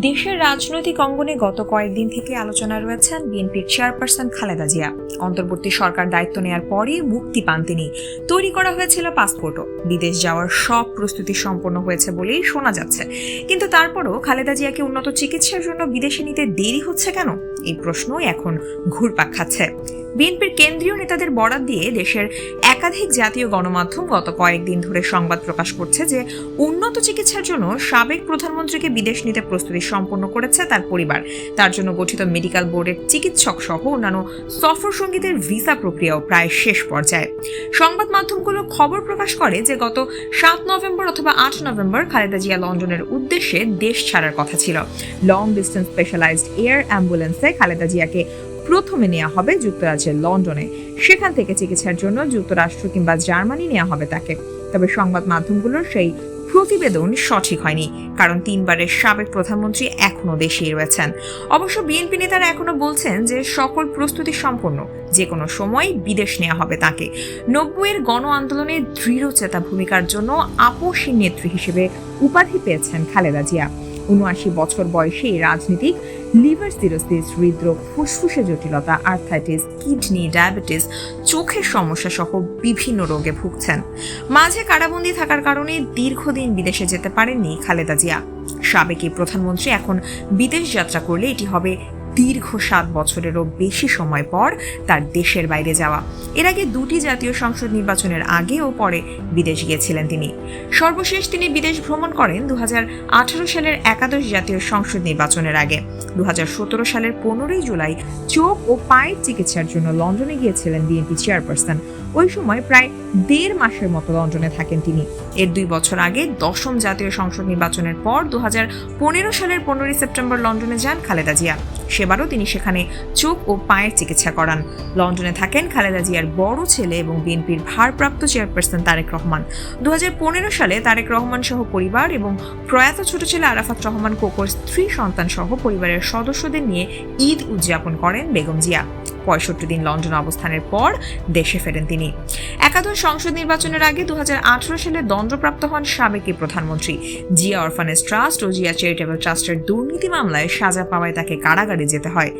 দেশের রাজনৈতিক অঙ্গনে গত কয়েকদিন থেকে আলোচনা রয়েছেন বিএনপির চেয়ারপারসন খালেদা জিয়া। অন্তর্বর্তী সরকার দায়িত্ব নেয়ার পরই মুক্তি পান তিনি। তৈরি করা হয়েছিল পাসপোর্টও। বিদেশ যাওয়ার সব প্রস্তুতি সম্পন্ন হয়েছে বলেই শোনা যাচ্ছে। কিন্তু তারপরও খালেদা জিয়াকে উন্নত চিকিৎসার জন্য বিদেশে নিতে দেরি হচ্ছে কেন? এই প্রশ্নই এখন ঘুরপাক খাচ্ছে। বিএনপির কেন্দ্রীয় নেতাদের বরাত দিয়ে দেশের একাধিক জাতীয় গণমাধ্যম গত কয়েকদিন ধরে সংবাদ প্রকাশ করছে যে উন্নত চিকিৎসার জন্য সাবেক প্রধানমন্ত্রীকে বিদেশ নিতে প্রস্তুতি সম্পন্ন করেছে তার পরিবার। তার জন্য গঠিত মেডিকেল বোর্ডের চিকিৎসক সহ অন্যান্য সফর সঙ্গীদের ভিসা প্রক্রিয়াও প্রায় শেষ পর্যায়ে। সংবাদ মাধ্যমগুলো খবর প্রকাশ করে যে গত সাত নভেম্বর অথবা আট নভেম্বর খালেদা জিয়া লন্ডনের উদ্দেশ্যে দেশ ছাড়ার কথা ছিল। লং ডিস্টেন্স স্পেশালাইজড এয়ার অ্যাম্বুলেন্সে খালেদা জিয়াকে প্রথমে নেওয়া হবে যুক্তরাজ্যের লন্ডনে। সেখান থেকে চিকিৎসার জন্য যুক্তরাষ্ট্র কিংবা জার্মানি নেওয়া হবে তাকে। তবে সংবাদ মাধ্যমগুলোর সেই প্রতিবেদন সঠিক হয়নি, কারণ তিনবারের সাবেক প্রধানমন্ত্রী এখনও দেশেই রয়েছেন। অবশ্য বিএনপি নেতারা এখনও বলছেন যে সকল প্রস্তুতি সম্পন্ন যে কোনো সময় বিদেশ নেওয়া হবে তাকে। নব্বইয়ের গণ আন্দোলনে দৃঢ় চেতা ভূমিকার জন্য আপসী নেত্রী হিসেবে উপাধি পেয়েছেন খালেদা জিয়া। উনআশি বছর বয়সে রাজনীতিক লিভার সিরোসিস, হৃদরোগ, ফুসফুসে জটিলতা আর্থাইটিস কিডনি, ডায়াবেটিস, চোখের সমস্যা সহ বিভিন্ন রোগে ভুগছেন। মাঝে কারাবন্দি থাকার কারণে দীর্ঘদিন বিদেশে যেতে পারেননি খালেদা জিয়া। সাবেক প্রধানমন্ত্রী এখন বিদেশ যাত্রা করলে এটি হবে দীর্ঘ সাত বছরেরও বেশি সময় পর তার দেশের বাইরে যাওয়া। এর আগে দুটি জাতীয় সংসদ নির্বাচনের আগে ও পরে বিদেশ গিয়েছিলেন তিনি। সর্বশেষ তিনি বিদেশ ভ্রমণ করেন দু সালের একাদশ জাতীয় সংসদ নির্বাচনের আগে। দু সালের পনেরোই জুলাই চোখ ও পায়ের চিকিৎসার জন্য লন্ডনে গিয়েছিলেন বিএনপি চেয়ারপারসন। ওই সময় প্রায় দেড় মাসের মতো লন্ডনে থাকেন তিনি। এর দুই বছর আগে দশম জাতীয় সংসদ নির্বাচনের পর দু হাজার পনেরো সালের পনেরোই সেপ্টেম্বর লন্ডনে যান খালেদা জিয়া। সেবারও তিনি সেখানে চোখ ও পায়ের চিকিৎসা করান। লন্ডনে থাকেন খালেদা জিয়ার বড় ছেলে এবং বিএনপির ভারপ্রাপ্ত চেয়ারপারসন তারেক রহমান। দু হাজার পনেরো সালে তারেক রহমান সহ পরিবার এবং প্রয়াত ছোট ছেলে আরাফাত রহমান কোকর স্ত্রী সন্তান সহ পরিবারের সদস্যদের নিয়ে ঈদ উদযাপন করেন বেগম জিয়া। পঁয়ষট্টি দিন লন্ডন অবস্থানের পর দেশে ফেরেন তিনি। একাদশ সংসদ নির্বাচনের আগে দু হাজার আঠারো সালে দণ্ডপ্রাপ্ত হন সাবেক প্রধানমন্ত্রী। জিয়া অরফানেজ ট্রাস্ট ও জিয়া চ্যারিটেবল ট্রাস্টের দুর্নীতি মামলায় সাজা পাওয়ায় তাকে কারাগারে যেতে হয়।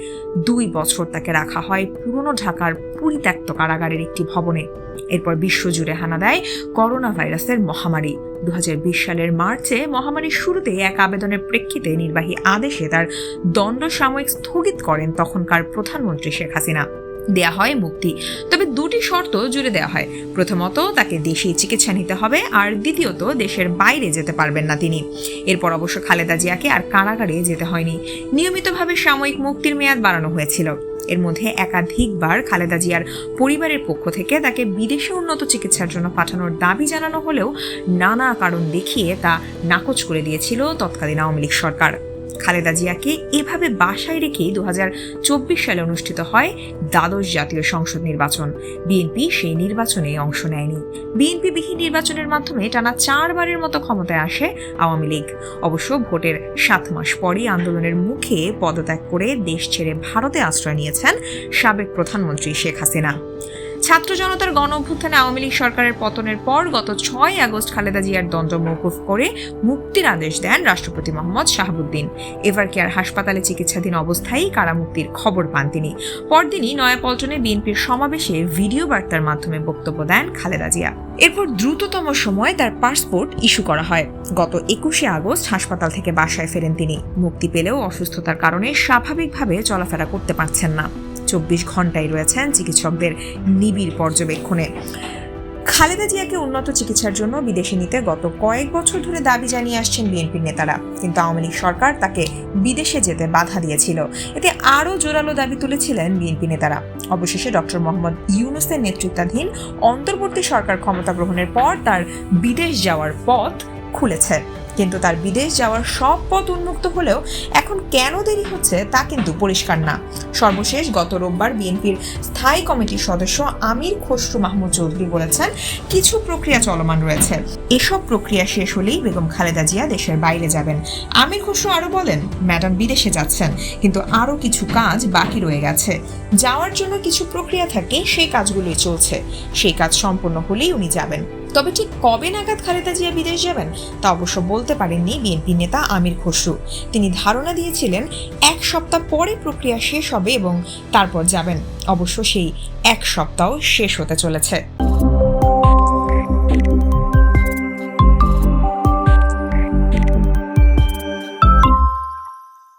দুই বছর তাকে রাখা হয় পুরনো ঢাকার পরিত্যক্ত কারাগারের একটি ভবনে। এরপর বিশ্বজুড়ে হানা দেয় করোনা ভাইরাসের মহামারী। দু হাজার বিশ সালের মার্চে মহামারীর শুরুতে এক আবেদনের প্রেক্ষিতে নির্বাহী আদেশে তার দণ্ড সাময়িক স্থগিত করেন তখনকার প্রধানমন্ত্রী শেখ হাসিনা। দেয়া হয় মুক্তি। তবে দুটি শর্ত জুড়ে দেওয়া হয়। প্রথমত, তাকে দেশেই চিকিৎসা নিতে হবে আর দ্বিতীয়ত, দেশের বাইরে যেতে পারবেন না তিনি। এরপর অবশ্য খালেদা জিয়াকে আর কারাগারে যেতে হয়নি। নিয়মিতভাবে সাময়িক মুক্তির মেয়াদ বাড়ানো হয়েছিল। এর মধ্যে একাধিকবার খালেদা জিয়ার পরিবারের পক্ষ থেকে তাকে বিদেশে উন্নত চিকিৎসার জন্য পাঠানোর দাবি জানানো হলেও নানা কারণ দেখিয়ে তা নাকচ করে দিয়েছিল তৎকালীন আওয়ামী লীগ সরকার। খালেদা জিয়াকে এভাবে বাসায় রেখেই দু সালে অনুষ্ঠিত হয় দ্বাদশ জাতীয় সংসদ নির্বাচন। বিএনপি সেই নির্বাচনে অংশ নেয়নি। বিএনপি বিহীন নির্বাচনের মাধ্যমে টানা চারবারের মতো ক্ষমতায় আসে আওয়ামী লীগ। অবশ্য ভোটের সাত মাস পরই আন্দোলনের মুখে পদত্যাগ করে দেশ ছেড়ে ভারতে আশ্রয় নিয়েছেন সাবেক প্রধানমন্ত্রী শেখ হাসিনা। ছাত্র জনতার গণ অভ্যুত্থানে আওয়ামী লীগ সরকারের পতনের পর গত ছয় আগস্ট খালেদা জিয়ার দণ্ড মৌকুফ করে মুক্তির আদেশ দেন রাষ্ট্রপতি মোহাম্মদ শাহাবুদ্দিন। এভার কেয়ার হাসপাতালে চিকিৎসাধীন অবস্থায় কারামুক্তির খবর পান তিনি। পরদিনই নয়াপল্টনে বিএনপির সমাবেশে ভিডিও বার্তার মাধ্যমে বক্তব্য দেন খালেদা জিয়া। এরপর দ্রুততম সময় তার পাসপোর্ট ইস্যু করা হয়। গত একুশে আগস্ট হাসপাতাল থেকে বাসায় ফেরেন তিনি। মুক্তি পেলেও অসুস্থতার কারণে স্বাভাবিকভাবে চলাফেরা করতে পারছেন না। চব্বিশ ঘন্টায় রয়েছেন চিকিৎসকদের নিবিড় পর্যবেক্ষণে। খালেদা জিয়াকে উন্নত চিকিৎসার জন্য বিদেশে নিতে গত কয়েক বছর ধরে দাবি জানিয়ে আসছেন বিএনপির নেতারা। কিন্তু আওয়ামী লীগ সরকার তাকে বিদেশে যেতে বাধা দিয়েছিল। এতে আরও জোরালো দাবি তুলেছিলেন বিএনপি নেতারা। অবশেষে ডক্টর মোহাম্মদ ইউনুসের নেতৃত্বাধীন অন্তর্বর্তী সরকার ক্ষমতা গ্রহণের পর তার বিদেশ যাওয়ার পথ খুলেছে। কিন্তু তার বিদেশ যাওয়ার সব পথ উন্মুক্ত হলেও এখন কেন দেরি হচ্ছে তা কিন্তু পরিষ্কার না। সর্বশেষ গত রোববার বিএনপির স্থায়ী কমিটির সদস্য আমির খসরু মাহমুদ চৌধুরী বলেছেন, কিছু প্রক্রিয়া চলমান রয়েছে। এসব প্রক্রিয়া শেষ হলেই বেগম খালেদা জিয়া দেশের বাইরে যাবেন। আমির খসরু আরও বলেন, ম্যাডাম বিদেশে যাচ্ছেন, কিন্তু আরও কিছু কাজ বাকি রয়ে গেছে। যাওয়ার জন্য কিছু প্রক্রিয়া থাকে, সেই কাজগুলোই চলছে। সেই কাজ সম্পন্ন হলেই উনি যাবেন। তবে ঠিক কবে নাগাদ খালেদা জিয়া বিদেশ যাবেন তা অবশ্য বলতে পারেননি বিএনপি নেতা আমির খসরু। তিনি ধারণা দিয়েছিলেন এক সপ্তাহ পরে প্রক্রিয়া শেষ হবে এবং তারপর যাবেন। অবশ্য সেই এক সপ্তাহ শেষ হতে চলেছে।